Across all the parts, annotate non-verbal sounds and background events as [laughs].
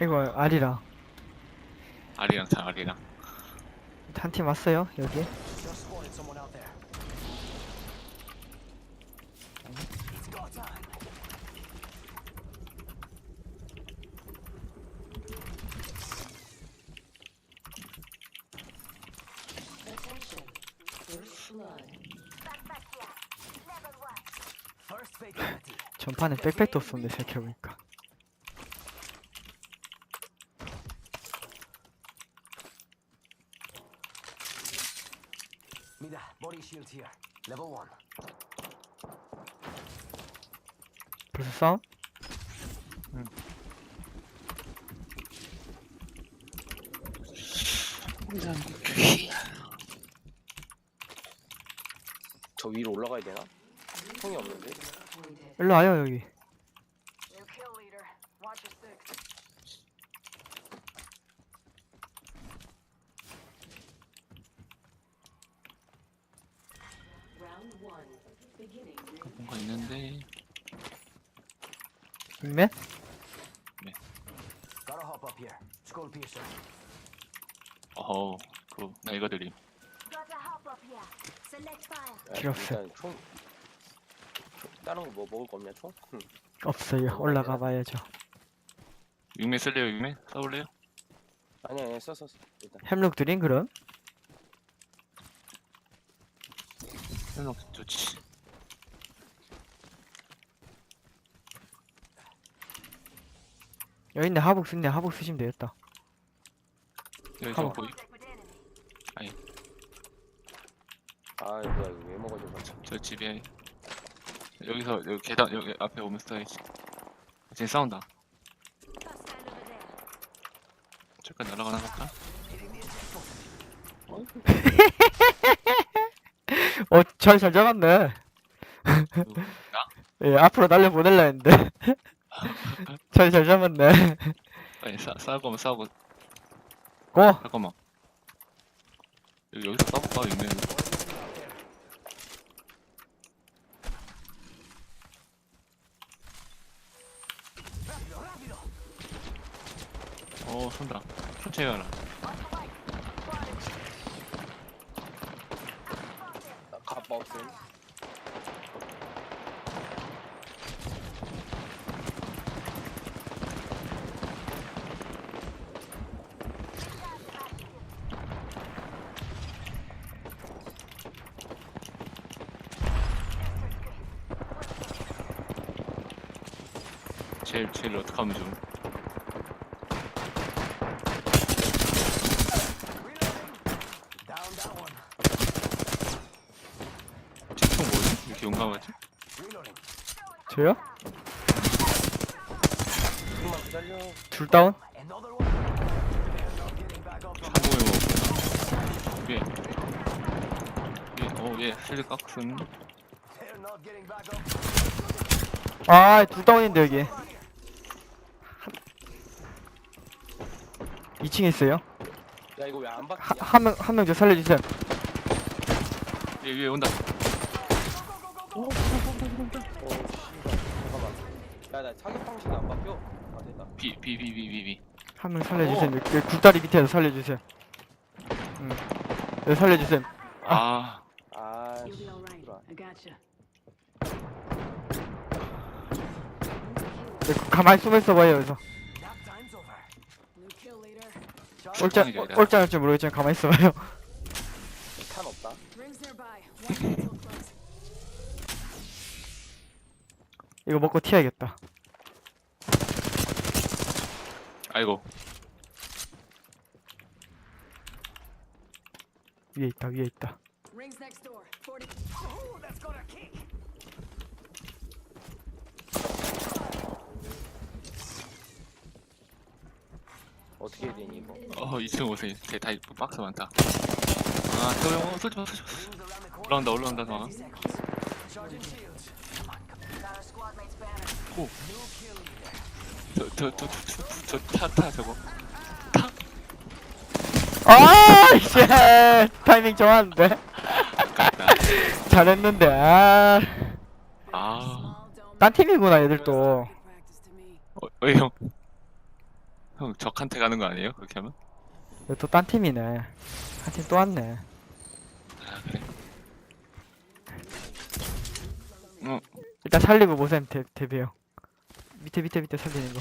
이거 아리랑 아리랑 자 아리랑 한 팀 왔어요 여기 Just spotted someone out there. It's go time. Attention. First blood. First fatality. 전판에 백팩도 없었는데 생각해보니까 Mida, body shield here. Level one. 벌써 싸움? 저 위로 올라가야 되나? 총이 없는데? 일로 와요 여기 New kill leader. Watch your six. 뭔가 있는데 빅맨? Gotta hop up here. Skull piercer. 어허 그나 이거 드림 Got a hop up here. Select fire. 야, 필요 없어. 일단 총, 총 다른 거 뭐 먹을 거 없냐 총? 응. 없어요 올라가 봐야죠 육매 쓸래요 육매? 써볼래요? 아니 아니 썼어. 일단 햄록 드린 그럼? 설명 좋지 여기 있네 하복 쓰네 하복 쓰시면 되겠다 여기서 가봐. 보이. 아 뭐야 이거 왜 먹어줘 저, 저 집에 여기서 여기 계단 여기 앞에 오면 써야지 지금 싸운다. 잠깐 날아가나 볼까? [laughs] 어잘 잘 잡았네? 예 앞으로 날려 보낼라 했는데. [laughs] 잘잘 잡았네. 아니 싸, 거면 싸우고. 고! 잠깐만. 여기, 여기서 Rápido, rápido. 어 쏜다. 천천히 가라 나 갑바 없음. 제일 제일 어떡하면 좀 Down that one. 쟤총 뭐지? 이렇게 용감하지? 저요? 둘 다운? 상공에 뭐 위에 위에 어얘 실드 깎음 They're not getting back up. 아둘 다운인데 여기 2층에 있어요 야 이거 왜안 바뀌냐 한명 한 명 저 살려주세요 위에 위에 온다 어 씨발 잠깐만 야나 사격 방식이 안 바뀌어 아 됐다 비 비 비 비 비 비 한 명 살려주세요 여기 굴다리 밑에서 살려주세요 응 여기 살려주세요 아 아 You'll be all right. 씨발 I gotcha. 여기 가만히 숨어 있어 봐요 여기서. New kill leader. 이거. 꼴찌 할줄 모르겠지만 가만히 있어 봐요 탄 없다 Rings nearby. Watch [laughs] until close. 이거 먹고 튀어야겠다 아이고 위에 있다 위에 있다 Rings next door. 40. Oh, that's got a kick. 어떻게 해야 되니 이거 어 2층 오세요 쟤다 박스 많다 아 저형 Rings around the corner. 올라온다 올라온다 너30 seconds. Charging shields. Banner. New kill leader. 저저저저차타 저거 아이씨 타이밍 좋았는데 아깝다 잘했는데 아 Small dome. 팀이구나 얘들 또. 어, 어, 형형 적한테 가는 거 아니에요? 그렇게 하면? 또 딴 팀이네. 한 팀 또 왔네. 아 그래? 어 일단 살리고 보셈 대, 대배요. 밑에 밑에 밑에 살리는 거.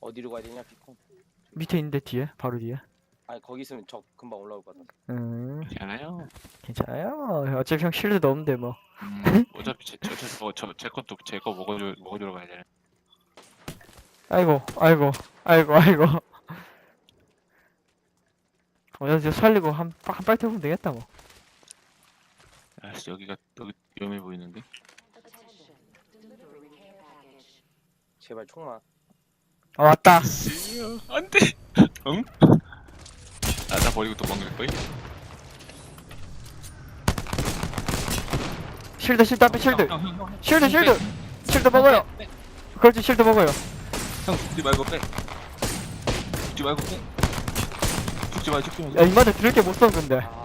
어디로 가야 되냐 피콘 밑에 있는데 뒤에 바로 뒤에. 아니 거기 있으면 적 금방 올라올 것 같아 음 괜찮아요 괜찮아요. 어차피 형 실드도 없는데 뭐. 음, [laughs] 어차피 제, 저, 저, 저, 제 것도 제 거 먹어줘, 먹어주러 가야 되네 아이고 아이고 아이고 아이고. [laughs] 어, 여기서 살리고 한한 빨리 태우면 되겠다 뭐. 아씨 여기가 여기 위험해 보이는데 제발 총만 아 왔다. 안돼 응? 아, 나 버리고 도망갈 거야? 실드 실드 앞에 실드. 형, 형, 형, 형. 실드 형, 실드. 빼. 실드 먹어요. 그렇지 실드 먹어요. 형 죽지 말고 빼 죽지 말고 빼 죽지 마 죽지 마야 이마들 드럽게 못 써 근데. 아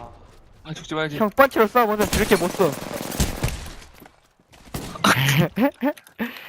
아 죽지 말지 형 펀치로 싸우면 드럽게 못 써. [laughs]